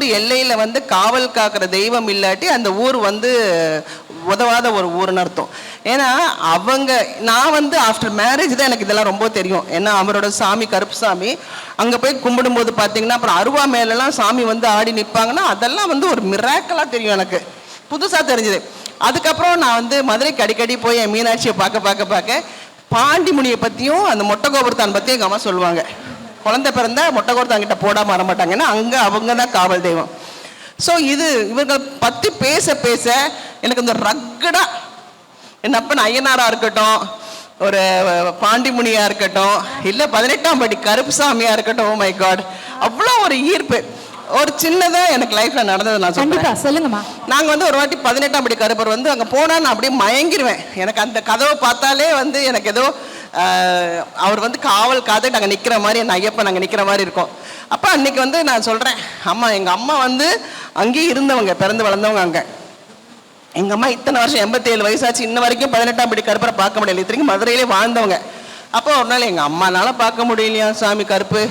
ஊர் எல்லையில் வந்து காவல் காக்கிற தெய்வம் இல்லாட்டி அந்த ஊர் வந்து உதவாத ஒரு ஊர்னு அர்த்தம். ஏன்னா அவங்க நான் வந்து ஆஃப்டர் மேரேஜ் தான் எனக்கு இதெல்லாம் ரொம்ப தெரியும். ஏன்னா அவரோட சாமி கருப்பு சாமி அங்கே போய் கும்பிடும்போது பார்த்தீங்கன்னா அப்புறம் அருவா மேலெல்லாம் சாமி வந்து ஆடி நிற்பாங்கன்னா அதெல்லாம் வந்து ஒரு மிராக்கலாக தெரியும் எனக்கு. புதுசாக தெரிஞ்சுது. அதுக்கப்புறம் நான் வந்து மதுரைக்கு அடிக்கடி போய் என் மீனாட்சியை பார்க்க பார்க்க பார்க்க பாண்டிமுனியை பற்றியும் அந்த மொட்டை கோபுரத்தான் பற்றியும் எங்கள் அம்மா சொல்லுவாங்க. குழந்தை பிறந்தா மொட்டை கோபுரத்தான் கிட்ட போடாம வர மாட்டாங்க ஏன்னா அங்கே அவங்க தான் காவல் தெய்வம். ஸோ இது இவர்கள் பற்றி பேச பேச எனக்கு இந்த ரக்கடா என் அப்பன் ஐயனாரா இருக்கட்டும் ஒரு பாண்டிமுனியா இருக்கட்டும் இல்லை பதினெட்டாம் படி கருப்புசாமியா இருக்கட்டும் மை காட் அவ்வளோ ஒரு ஈர்ப்பு. ஒரு சின்னதா எனக்கு லைஃப்ல நடந்தது நான் கண்டிப்பா சொல்லுங்கம்மா. நாங்க வந்து ஒரு வாட்டி பதினெட்டாம் படி கருப்பர் வந்து அங்க போனா நான் அப்படியே மயங்கிருவேன். எனக்கு அந்த கதவை பார்த்தாலே வந்து எனக்கு ஏதோ அவர் வந்து காவல் காத்து நாங்கள் நிற்கிற மாதிரி என் ஐயப்பன் நாங்கள் நிற்கிற மாதிரி இருக்கும். அப்போ அன்னைக்கு வந்து நான் சொல்கிறேன் அம்மா எங்கள் அம்மா வந்து அங்கேயே இருந்தவங்க பிறந்து வளர்ந்தவங்க அங்கே. எங்கள் அம்மா இத்தனை வருஷம் எண்பத்தேழு வயசாச்சு இன்ன வரைக்கும் பதினெட்டாம் படி கருப்பரை பார்க்க முடியல. இத்தனைக்கும் மதுரையிலே வாழ்ந்தவங்க. அப்போ ஒரு நாள் எங்கள் அம்மானால பார்க்க முடியலையா சாமி கருப்பு?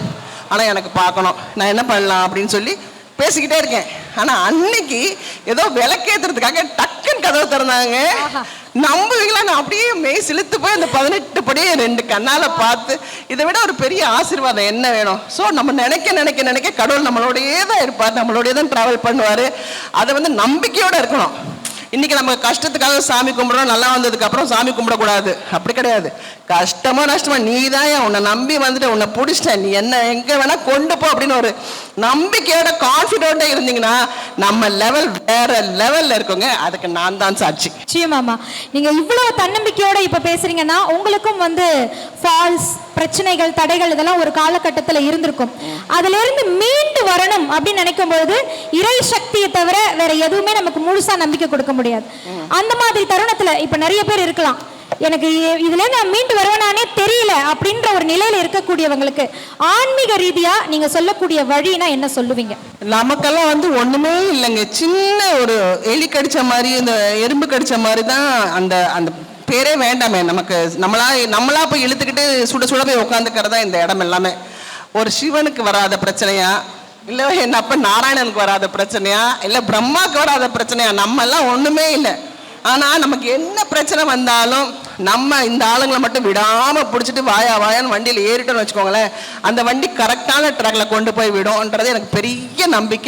ஆனால் எனக்கு பார்க்கணும். நான் என்ன பண்ணலாம்? அப்படின்னு சொல்லி பேசிக்கிட்டே இருக்கேன். ஆனால் அன்னைக்கு ஏதோ விளக்கேற்றுறதுக்காக டக்குன்னு கதவு திறந்தாங்க. நம்புவீங்களா? நான் அப்படியே மெய் சிலுத்து போய் அந்த பதினெட்டு படியே ரெண்டு கண்ணால பார்த்து இதை விட ஒரு பெரிய ஆசீர்வாதம் என்ன வேணும்? ஸோ நம்ம நினைக்க நினைக்க நினைக்க கடவுள் நம்மளோடையே தான் இருப்பார் நம்மளோடயே தான் ட்ராவல் பண்ணுவார். அதை வந்து நம்பிக்கையோட இருக்கணும். இன்னைக்கு நம்ம கஷ்டத்துக்காக சாமி கும்பிட்றோம் நல்லா வந்ததுக்கு அப்புறம் சாமி கும்பிடக்கூடாது. அப்படி கிடையாது. கஷ்டமா நஷ்டமா நீ தான் உன்னை நம்பி வந்துட்டு உன்னை பிடிச்சிட்ட. நீ என்ன எங்க வேணா கொண்டு போ அப்படின்னு ஒரு நம்பிக்கையோட கான்ஃபிடென்ட்டா இருந்தீங்கன்னா நம்ம லெவல் வேற லெவல்ல இருக்குங்க. அதுக்கு நான் தான் சாட்சி. நிச்சயமாமா நீங்க இவ்வளவு தன்னம்பிக்கையோட இப்ப பேசுறீங்கன்னா உங்களுக்கும் வந்து ஃபால்ஸ் பிரச்சனைகள் தடைகள் இதெல்லாம் ஒரு காலகட்டத்தில் இருந்திருக்கும். அதுல இருந்து மீண்டு வரணும் அப்படின்னு நினைக்கும் பொழுது இறை சக்தியை தவிர வேற எதுவுமே நமக்கு முழுசா நம்பிக்கை கொடுக்க முடியாது. அந்த மாதிரி தருணத்துல இப்ப நிறைய பேர் இருக்கலாம். எனக்கு இதுல நான் மீண்டு வருவேனானே தெரியல அப்படின்ற ஒரு நிலையில இருக்கக்கூடியவங்களுக்கு ஆன்மீக ரீதியா நீங்க சொல்லக்கூடிய வழினா என்ன சொல்லுவீங்க? நமக்கெல்லாம் வந்து ஒண்ணுமே இல்லைங்க. சின்ன ஒரு எலி கடிச்ச மாதிரி இந்த எறும்பு கடிச்ச மாதிரி தான் அந்த அந்த பேரே வேண்டாமே. நமக்கு நம்மளா நம்மளா போய் இழுத்துக்கிட்டு சுட சுட போய் உட்காந்துக்கிறதா இந்த இடம் எல்லாமே. ஒரு சிவனுக்கு வராத பிரச்சனையா? இல்லை என் அப்ப நாராயணனுக்கு வராத பிரச்சனையா? இல்லை பிரம்மாக்கு வராத பிரச்சனையா? நம்ம எல்லாம் ஒண்ணுமே இல்லை. ஆனா நமக்கு என்ன பிரச்சனை வந்தாலும் நம்ம இந்த ஆளுங்களை மட்டும் விடாம பிடிச்சிட்டு வாயா வாயான்னு வண்டியில் ஏறிட்டோம்னு வச்சுக்கோங்களேன் அந்த வண்டி கரெக்டான ட்ராக்ல கொண்டு போய் விடும்ன்றது எனக்கு பெரிய நம்பிக்கை.